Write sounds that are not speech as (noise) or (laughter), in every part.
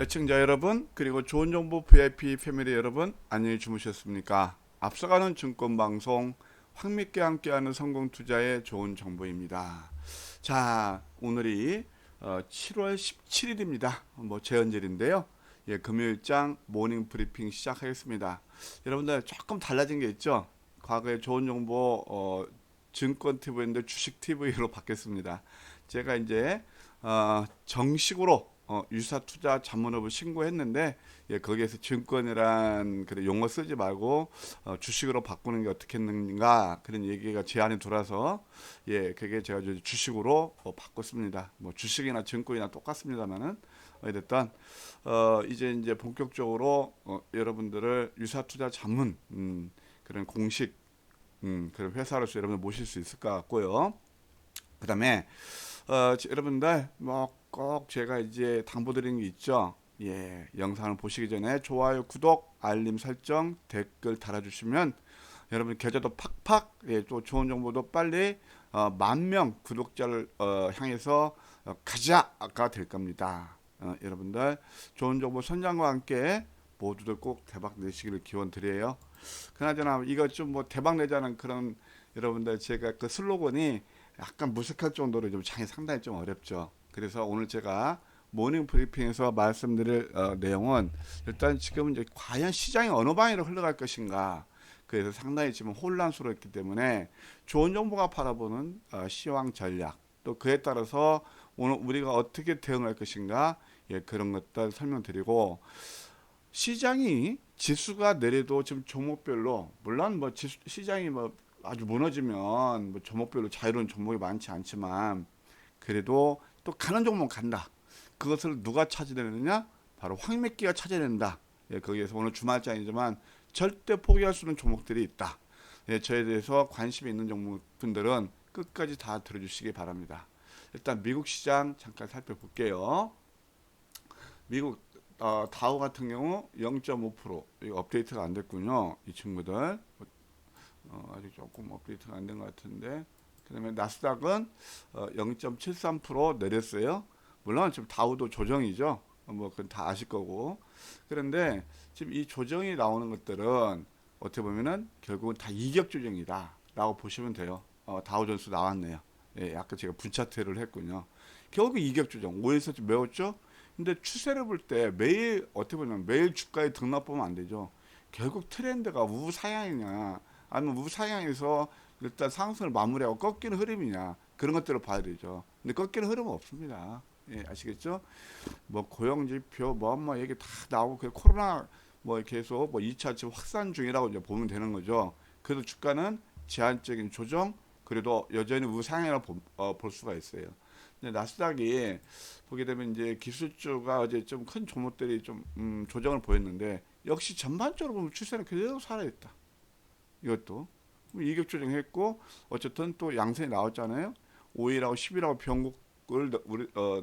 애청자 여러분 그리고 좋은 정보 VIP 패밀리 여러분 안녕히 주무셨습니까? 앞서가는 증권 방송 황미께 함께하는 성공 투자의 좋은 정보입니다. 자 오늘이 어, 7월 17일입니다. 뭐 재연절인데요. 예, 금요일장 모닝 브리핑 시작하겠습니다. 여러분들 조금 달라진 게 있죠. 과거에 좋은 정보 어, 증권 TV인데 주식 TV로 (laughs) 바뀌었습니다. 제가 이제 어, 정식으로 어, 유사 투자 자문업을 신고했는데 예, 거기에서 증권이란 그런 용어 쓰지 말고 어, 주식으로 바꾸는 게 어떻겠는가 그런 얘기가 제안이 들어와서 예, 그게 제가 주식으로 어, 바꿨습니다. 뭐 주식이나 증권이나 똑같습니다만은 어쨌든 어, 이제 이제 본격적으로 어, 여러분들을 유사 투자 자문 음, 그런 공식 음, 그런 회사로서 여러분들 모실 수 있을 것 같고요. 그다음에 어, 저- 여러분들 뭐 꼭 제가 이제 당부드리는 게 있죠. 예, 영상을 보시기 전에 좋아요, 구독, 알림 설정, 댓글 달아주시면 여러분 계좌도 팍팍, 예, 또 좋은 정보도 빨리 어, 만명 구독자를 어, 향해서 어, 가자가 될 겁니다. 어, 여러분들 좋은 정보 선장과 함께 모두들 꼭 대박 내시기를 기원 드려요. 그나저나 이거 좀 뭐 대박 내자는 그런 여러분들 제가 그 슬로건이 약간 무색할 정도로 좀 장이 상당히 좀 어렵죠. 그래서 오늘 제가 모닝 브리핑에서 말씀드릴 어, 내용은 일단 지금 이제 과연 시장이 어느 방향으로 흘러갈 것인가. 그래서 상당히 지금 혼란스럽기 때문에 좋은 정보가 바라보는 어, 시황 전략 또 그에 따라서 오늘 우리가 어떻게 대응할 것인가 예, 그런 것들 설명드리고 시장이 지수가 내려도 지금 종목별로 물론 뭐 지수, 시장이 뭐 아주 무너지면 뭐 종목별로 자유로운 종목이 많지 않지만 그래도 또 가는 종목 간다. 그것을 누가 찾아내느냐? 바로 황맥기가 찾아낸다. 예, 거기에서 오늘 주말장이지만 절대 포기할 수 없는 종목들이 있다. 예, 저에 대해서 관심이 있는 종목분들은 끝까지 다 들어주시기 바랍니다. 일단 미국 시장 잠깐 살펴볼게요. 미국 어, 다우 같은 경우 0.5% 이거 업데이트가 안 됐군요. 이 친구들 어, 아직 조금 업데이트가 안 된 것 같은데 그다음에 나스닥은 어, 0.73% 내렸어요. 물론 지금 다우도 조정이죠. 어, 뭐 그건 다 아실 거고 그런데 지금 이 조정이 나오는 것들은 어떻게 보면은 결국은 다 이격 조정이다라고 보시면 돼요. 어, 다우존스 나왔네요. 예, 아까 제가 분차트를 했군요. 결국 이격 조정 5에서 좀 매웠죠. 근데 추세를 볼 때 매일 어떻게 보면 매일 주가에 등락 보면 안 되죠. 결국 트렌드가 우상향이냐 아니면 우상향에서 일단 상승을 마무리하고 꺾이는 흐름이냐 그런 것들을 봐야 되죠. 근데 꺾이는 흐름은 없습니다. 예, 아시겠죠? 뭐 고용 지표 뭐뭐 얘기 다 나오고 그 코로나 뭐 계속 뭐 2차 지금 확산 중이라고 이제 보면 되는 거죠. 그래도 주가는 제한적인 조정 그래도 여전히 우상향을 보- 어, 볼 수가 있어요. 근데 나스닥이 보게 되면 이제 기술주가 어제 좀 큰 종목들이 좀 음, 조정을 보였는데 역시 전반적으로 보면 추세는 그대로 살아있다. 이것도 뭐 이격 조정했고 어쨌든 또 양선이 나왔잖아요. 5일하고 10일하고 변곡을 너- 우리 어,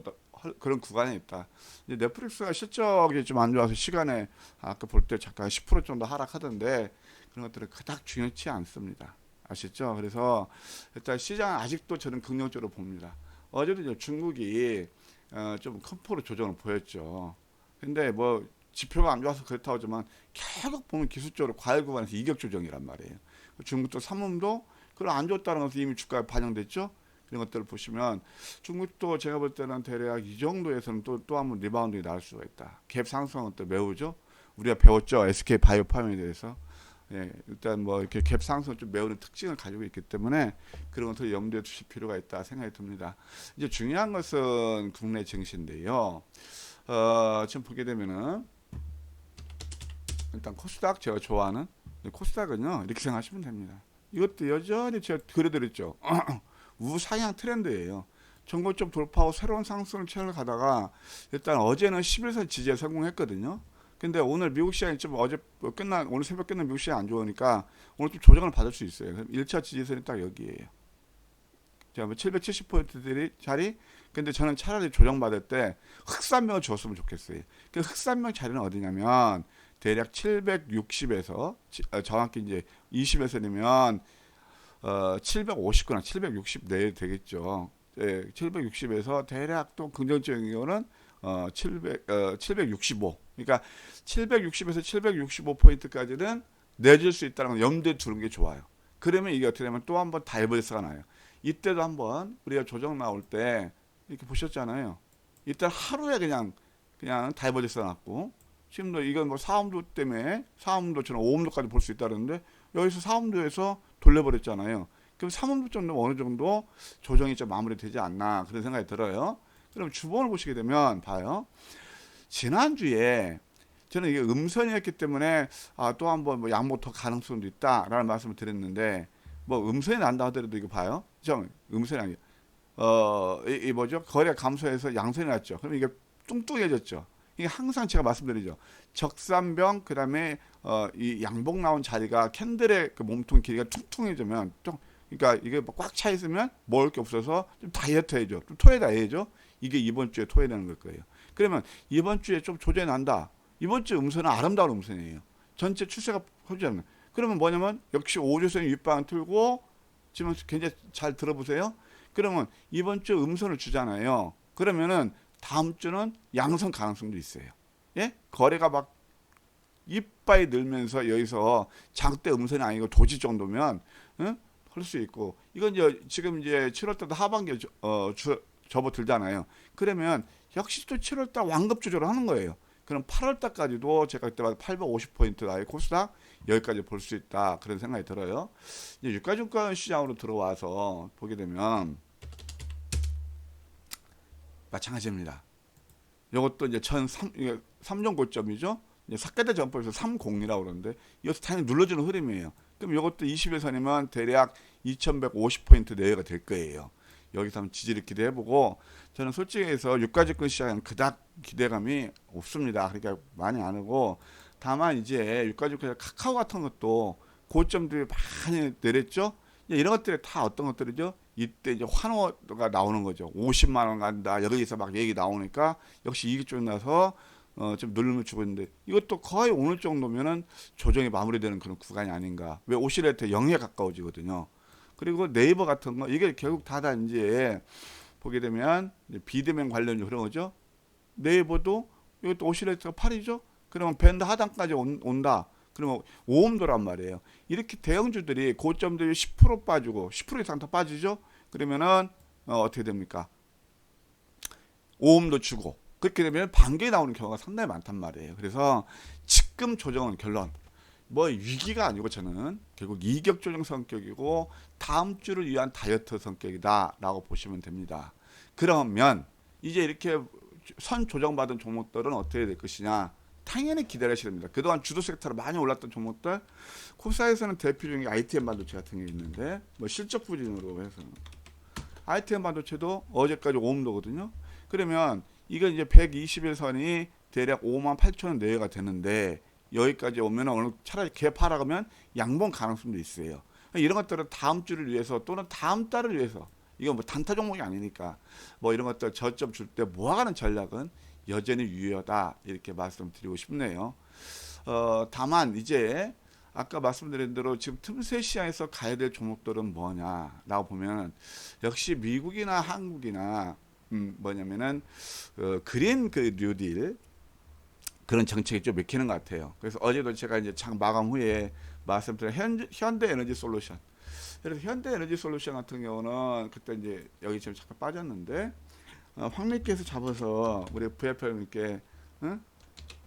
그런 구간에 있다. 이제 넷플릭스가 실적이 좀 안 좋아서 시간에 아까 볼 때 잠깐 10% 정도 하락하던데 그런 것들은 그닥 중요치 않습니다. 아시죠? 그래서 일단 시장 아직도 저는 긍정적으로 봅니다. 어제도 이제 중국이 어, 좀큰 폭으로 조정을 보였죠. 근데 뭐 지표가 안 좋아서 그렇다고 하지만 계속 보면 기술적으로 과열 구간에서 이격 조정이란 말이에요. 중국도 삼음도 그걸 안 좋다는 것이 이미 주가에 반영됐죠. 이런 것들을 보시면 중국도 제가 볼 때는 대략 이 정도에서는 또 또 한번 리바운드가 나올 수가 있다. 갭 상승은 또 매우죠. 우리가 배웠죠. SK 바이오팜에 대해서. 예, 일단 뭐 이렇게 갭 상승을 좀 메우는 특징을 가지고 있기 때문에 그런 것을 염두에 두실 필요가 있다 생각이 듭니다. 이제 중요한 것은 국내 증시인데요. 어, 지금 보게 되면은 일단 코스닥 제가 좋아하는 이 코스닥은요 이렇게 생각하시면 됩니다. 이것도 여전히 제가 그려드렸죠. (clears throat) 우상향 트렌드예요. 전고점 돌파하고 새로운 상승을 채널 가다가 일단 어제는 11선 지지에 성공했거든요. 근데 오늘 미국 시장이 좀 어제 뭐 끝난 오늘 새벽 끝난 미국 시장 안 좋으니까 오늘 좀 조정을 받을 수 있어요. 그럼 1차 지지선이 딱 여기에요. 자, 뭐 770포인트들이 자리. 근데 저는 차라리 조정 받을 때 흑산명을 줬으면 좋겠어요. 그 흑산명 자리는 어디냐면 대략 760에서 정확히 이제 20에서면 어 750거나 760 내에 되겠죠. 예, 760에서 대략 또 긍정적인 경우는 어, 700, 어, 765. 그러니까 760에서 765 포인트까지는 내줄 수 있다는 걸 염두에 두는 게 좋아요. 그러면 이게 어떻게 되면 또 한번 다이버스가 나요. 이때도 한번 우리가 조정 나올 때 이렇게 보셨잖아요. 이때 하루에 그냥 그냥 다이버스가 났고 지금도 이건 뭐 사음도 때문에 사음도처럼 오음도까지 볼 수 있다는데 여기서 사음도에서 돌려버렸잖아요. 그럼 3음도 정도 어느 정도 조정이 좀 마무리되지 않나 그런 생각이 들어요. 그럼 주봉을 보시게 되면 봐요. 지난주에 저는 이게 음선이었기 때문에 아, 또 한번 뭐더 가능성도 있다라는 말씀을 드렸는데 뭐 음선이 난다 하더라도 이거 봐요. 좀 음선이 아니에요. 어, 이, 이 뭐죠? 거래 감소해서 양선이 났죠. 그럼 이게 뚱뚱해졌죠. 이게 항상 제가 말씀드리죠. 적산병 그다음에 어, 이 양복 나온 자리가 캔들의 그 몸통 길이가 퉁퉁해지면 좀 그러니까 이게 뭐꽉차 있으면 먹을 게 없어서 좀 다이어트 해줘. 좀 토해다 해줘. 이게 이번 주에 토해내는 걸 거예요. 그러면 이번 주에 좀 조정이 난다. 이번 주 음선은 아름다운 음선이에요. 전체 추세가 퍼지지 않는. 그러면 뭐냐면 역시 5조선 윗방 틀고 지금 굉장히 잘 들어보세요. 그러면 이번 주 음선을 주잖아요. 그러면은 다음 주는 양선 가능성도 있어요. 예? 거래가 막 이빨이 늘면서 여기서 장대 음선이 아니고 도지 정도면 응? 할수 있고 이건 이제 지금 이제 7월달 하반기에 저- 어, 주, 접어들잖아요. 그러면 역시 또 7월 달 완급 조절을 하는 거예요. 그럼 8월 달까지도 제가 그때 850포인트 나의 코스닥 여기까지 볼 수 있다 그런 생각이 들어요. 이제 유가증권 시장으로 들어와서 보게 되면 마찬가지입니다. 이것도 이제 전 3, 이게 3종 고점이죠. 사카대 전법에서 30이라고 그러는데 이것도 당연히 눌러주는 흐름이에요. 그럼 이것도 20일선이면 대략 2150포인트 내외가 될 거예요. 여기서 한번 지지를 기대해보고 저는 솔직히 해서 유가증권 시장은 그닥 기대감이 없습니다. 그러니까 많이 안 하고 다만 이제 유가증권 카카오 같은 것도 고점들이 많이 내렸죠. 이제 이런 것들이 다 어떤 것들이죠? 이때 이제 환호가 나오는 거죠. 50만 원 간다. 여기서 막 얘기 나오니까 역시 이익 쪽 나서 어, 좀 눌림을 주고 있는데 이것도 거의 오늘 정도면은 조정이 마무리되는 그런 구간이 아닌가. 왜 오시레트 0에 가까워지거든요. 그리고 네이버 같은 거 이게 결국 다다 이제 보게 되면 비대면 관련 그런 거죠. 네이버도 이것도 오시레트가 8이죠. 그러면 밴드 하단까지 온, 온다. 그러면 오음도란 말이에요. 이렇게 대형주들이 고점들이 10% 빠지고 10% 이상 더 빠지죠. 그러면은 어, 어떻게 됩니까? 오음도 주고 그렇게 되면 반격이 나오는 경우가 상당히 많단 말이에요. 그래서 지금 조정은 결론 뭐 위기가 아니고 저는 결국 이격 조정 성격이고 다음 주를 위한 다이어트 성격이다라고 보시면 됩니다. 그러면 이제 이렇게 선 조정받은 종목들은 어떻게 될 것이냐? 당연히 기다리셔야 됩니다. 그동안 주도 섹터로 많이 올랐던 종목들 코스닥에서는 대표 중에 ITM 반도체 같은 게 있는데 뭐 실적 부진으로 해서 ITM 반도체도 어제까지 5음도거든요. 그러면 이건 이제 121선이 대략 5만 8천 원 내외가 되는데 여기까지 오면 어느 차라리 개파라 가면 양봉 가능성도 있어요. 이런 것들은 다음 주를 위해서 또는 다음 달을 위해서 이거 뭐 단타 종목이 아니니까 뭐 이런 것들 저점 줄 때 모아가는 전략은 여전히 유효하다 이렇게 말씀드리고 싶네요. 어, 다만 이제 아까 말씀드린 대로 지금 틈새 시장에서 가야 될 종목들은 뭐냐라고 보면 역시 미국이나 한국이나 음, 뭐냐면은 어, 그린 그 뉴딜 그런 정책이 좀 맥히는 것 같아요. 그래서 어제도 제가 이제 장 마감 후에 말씀드린 현, 현대 에너지 솔루션. 그래서 현대 에너지 솔루션 같은 경우는 그때 이제 여기 지금 잠깐 빠졌는데 어, 황리께서 잡아서 우리 VFM님께 응?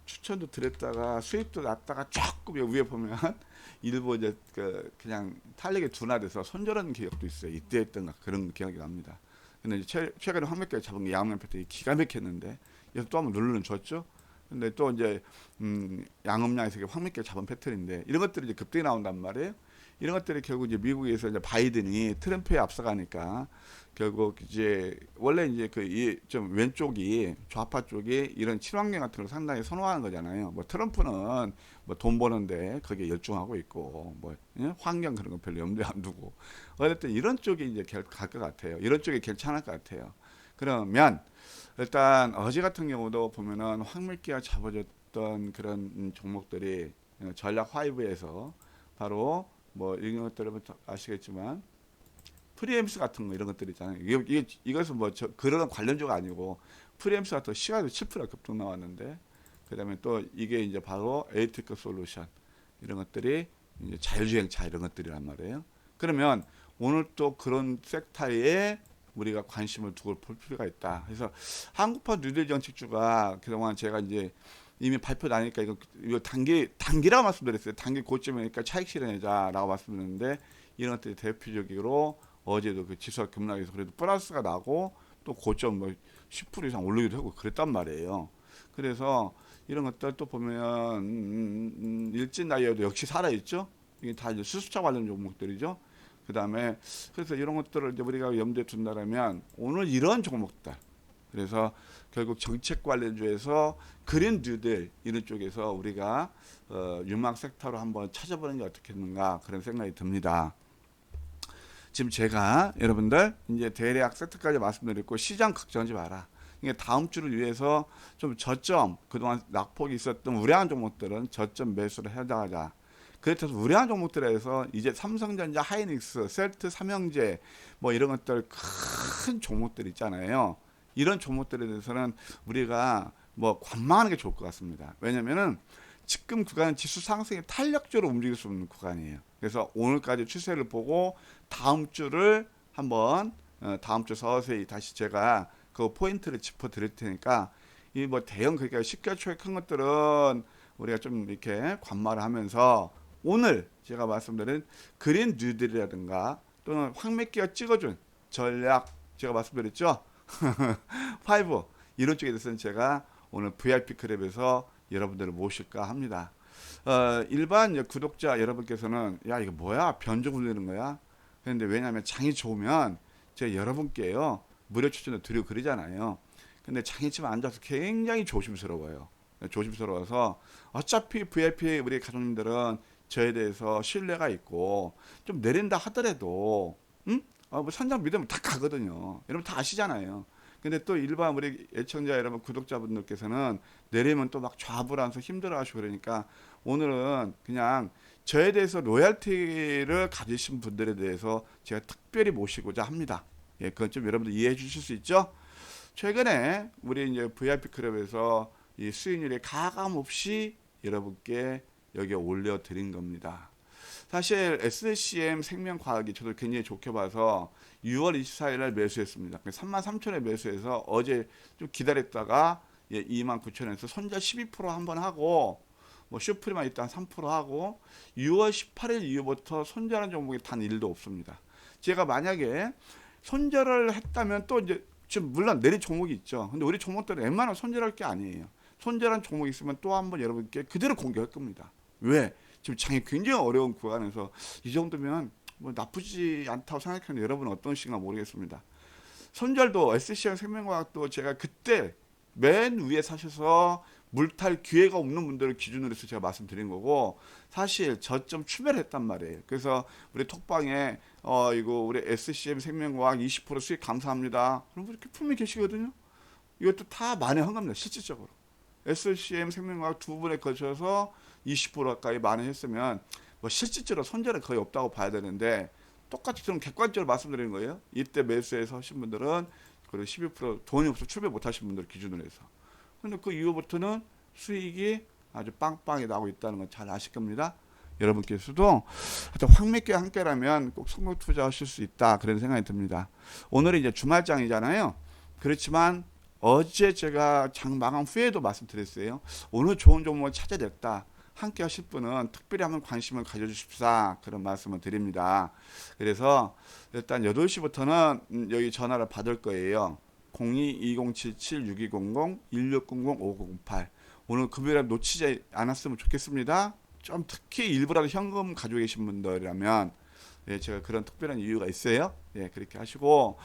추천도 드렸다가 수입도 났다가 조금 위에 보면 (laughs) 일부 이제 그 그냥 탄력이 둔화돼서 손절하는 기억도 있어요. 이때 했던 그런 기억이 납니다. 근데 이제 최, 최근에 황맥까지 잡은 게 양면 패턴이 기가 막혔는데 그래서 또 한번 누르는 줬죠. 근데 또 이제 음, 양음량에서 황맥까지 잡은 패턴인데 이런 것들이 이제 급등이 나온단 말이에요. 이런 것들이 결국 이제 미국에서 이제 바이든이 트럼프에 앞서가니까 결국 이제 원래 이제 그이좀 왼쪽이 좌파 쪽이 이런 친환경 같은 걸 상당히 선호하는 거잖아요. 뭐 트럼프는 뭐 돈 버는데 거기에 열중하고 있고 뭐 예? 환경 그런 거 별로 염두에 안 두고 어쨌든 이런 쪽이 이제 갈 것 같아요. 이런 쪽이 괜찮을 것 같아요. 그러면 일단 어제 같은 경우도 보면은 황물기가 잡아줬던 그런 음, 종목들이 어, 전략 화이브에서 바로 뭐 이런 것들은 아시겠지만 프리엠스 같은 거 이런 것들 있잖아요. 이게, 이게 이것은 뭐 저, 그런 관련주가 아니고 프리엠스 같은 거 시가도 7% 급등 나왔는데 그다음에 또 이게 이제 바로 에이티크 솔루션 이런 것들이 이제 자율주행차 이런 것들이란 말이에요. 그러면 오늘 또 그런 섹터에 우리가 관심을 두고 볼 필요가 있다. 그래서 한국판 뉴딜 정책주가 그동안 제가 이제 이미 발표 나니까 이거, 이거 단기 단기라고 말씀드렸어요. 단기 고점이니까 차익 실현하자라고 말씀드렸는데 이런 것들이 대표적으로 어제도 그 지수가 급락해서 그래도 플러스가 나고 또 고점 뭐 10% 이상 올리기도 하고 그랬단 말이에요. 그래서 이런 것들 또 보면 음, 음, 일진 나이에도 역시 살아 있죠. 이게 다 이제 수수차 관련 종목들이죠. 그 다음에 그래서 이런 것들을 이제 우리가 염두에 둔다면 오늘 이런 종목들 그래서 결국 정책 관련주에서 그린 뉴딜 이런 쪽에서 우리가 어, 유망 섹터로 한번 찾아보는 게 어떻겠는가 그런 생각이 듭니다. 지금 제가 여러분들 이제 대략 세트까지 말씀드렸고 시장 걱정하지 마라. 이게 다음 주를 위해서 좀 저점 그동안 낙폭이 있었던 우량한 종목들은 저점 매수를 해나가자. 그래서 우량한 종목들에서 이제 삼성전자, 하이닉스, 셀트, 삼형제 뭐 이런 것들 큰 종목들 있잖아요. 이런 종목들에 대해서는 우리가 뭐 관망하는 게 좋을 것 같습니다. 왜냐면은 지금 구간은 지수 상승에 탄력적으로 움직일 수 있는 구간이에요. 그래서 오늘까지 추세를 보고 다음 주를 한번 어, 다음 주 서서히 다시 제가 그 포인트를 짚어 드릴 테니까 이 뭐 대형 그러니까 시가초의 큰 것들은 우리가 좀 이렇게 관마를 하면서 오늘 제가 말씀드린 그린 뉴딜이라든가 또는 황맥기가 찍어준 전략 제가 말씀드렸죠. 5 이런 쪽에 대해서는 제가 오늘 VIP 클럽에서 여러분들을 모실까 합니다. 어, 일반 구독자 여러분께서는 야 이거 뭐야 변종 올리는 거야? 그런데 왜냐하면 장이 좋으면 제가 여러분께요 무료 추천을 드리고 그러잖아요. 근데 장이 치면 앉아서 굉장히 조심스러워요. 조심스러워서 어차피 VIP 우리 가족님들은 저에 대해서 신뢰가 있고 좀 내린다 하더라도 음? 어, 뭐 선장 믿으면 다 가거든요. 여러분 다 아시잖아요. 근데 또 일반 우리 애청자 여러분 구독자분들께서는 내리면 또 막 좌불안서 힘들어하시고 그러니까 오늘은 그냥 저에 대해서 로얄티를 가지신 분들에 대해서 제가 특별히 모시고자 합니다. 예, 그건 좀 여러분들 이해해 주실 수 있죠? 최근에 우리 이제 VIP 클럽에서 이 수익률이 가감 없이 여러분께 여기에 올려드린 겁니다. 사실 SCM 생명과학이 저도 굉장히 좋게 봐서 6월 24일 날 매수했습니다. 3만 3천에 매수해서 어제 좀 기다렸다가 예, 2만 9천에서 손절 12% 한번 하고 뭐 슈프리만 일단 3% 하고 6월 18일 이후부터 손절한 종목이 단 1도 없습니다. 제가 만약에 손절을 했다면 또 이제 지금 물론 내린 종목이 있죠. 근데 우리 종목들은 웬만하면 손절할 게 아니에요. 손절한 종목이 있으면 또 한번 여러분께 그대로 공개할 겁니다. 왜? 지금 장이 굉장히 어려운 구간에서 이 정도면 뭐 나쁘지 않다고 생각하는 여러분은 어떤 식인가 모르겠습니다. 손절도 SC형 생명과학도 제가 그때 맨 위에 사셔서 물탈 기회가 없는 분들을 기준으로 해서 제가 말씀드린 거고 사실 저점 추멸했단 말이에요. 그래서 우리 톡방에 어 이거 우리 SCM 생명과학 20% 수익 감사합니다. 그럼 이렇게 품이 계시거든요. 이것도 다 만회한 겁니다. 실질적으로. SCM 생명과학 두 분에 걸쳐서 20% 가까이 만회했으면 뭐 실질적으로 손절은 거의 없다고 봐야 되는데 똑같이 좀 객관적으로 말씀드리는 거예요. 이때 매수해서 하신 분들은 그리고 12% 돈이 없어 출배 못 하신 분들 기준으로 해서. 근데 그 이후부터는 수익이 아주 빵빵히 나고 있다는 건 잘 아실 겁니다. 여러분께서도 하여튼 황맥계 함께라면 꼭 성공 투자하실 수 있다 그런 생각이 듭니다. 오늘은 이제 주말장이잖아요. 그렇지만 어제 제가 장 마감 후에도 말씀드렸어요. 오늘 좋은 종목을 찾아냈다. 함께 하실 분은 특별히 한번 관심을 가져주십사 그런 말씀을 드립니다. 그래서 일단 8시부터는 음, 여기 전화를 받을 거예요. 02-2077-6200-1600-5908 오늘 금요일에 놓치지 않았으면 좋겠습니다. 좀 특히 일부라도 현금 가지고 계신 분들이라면 예, 제가 그런 특별한 이유가 있어요. 예, 그렇게 하시고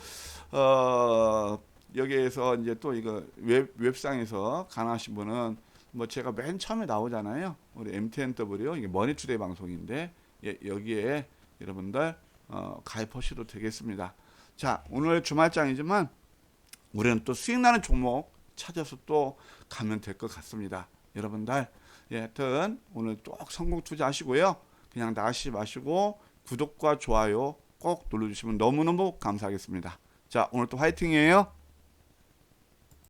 어, 여기에서 이제 또 이거 웹 웹상에서 가능하신 분은 뭐 제가 맨 처음에 나오잖아요. 우리 MTNW 이게 머니투데이 방송인데 예, 여기에 여러분들 어, 가입하셔도 되겠습니다. 자, 오늘 주말장이지만 우리는 또 수익 나는 종목 찾아서 또 가면 될 것 같습니다. 여러분들, 예, 하여튼 오늘 꼭 성공 투자하시고요. 그냥 나가시지 마시고 구독과 좋아요 꼭꼭 눌러주시면 너무너무 감사하겠습니다. 자, 오늘 또 화이팅이에요.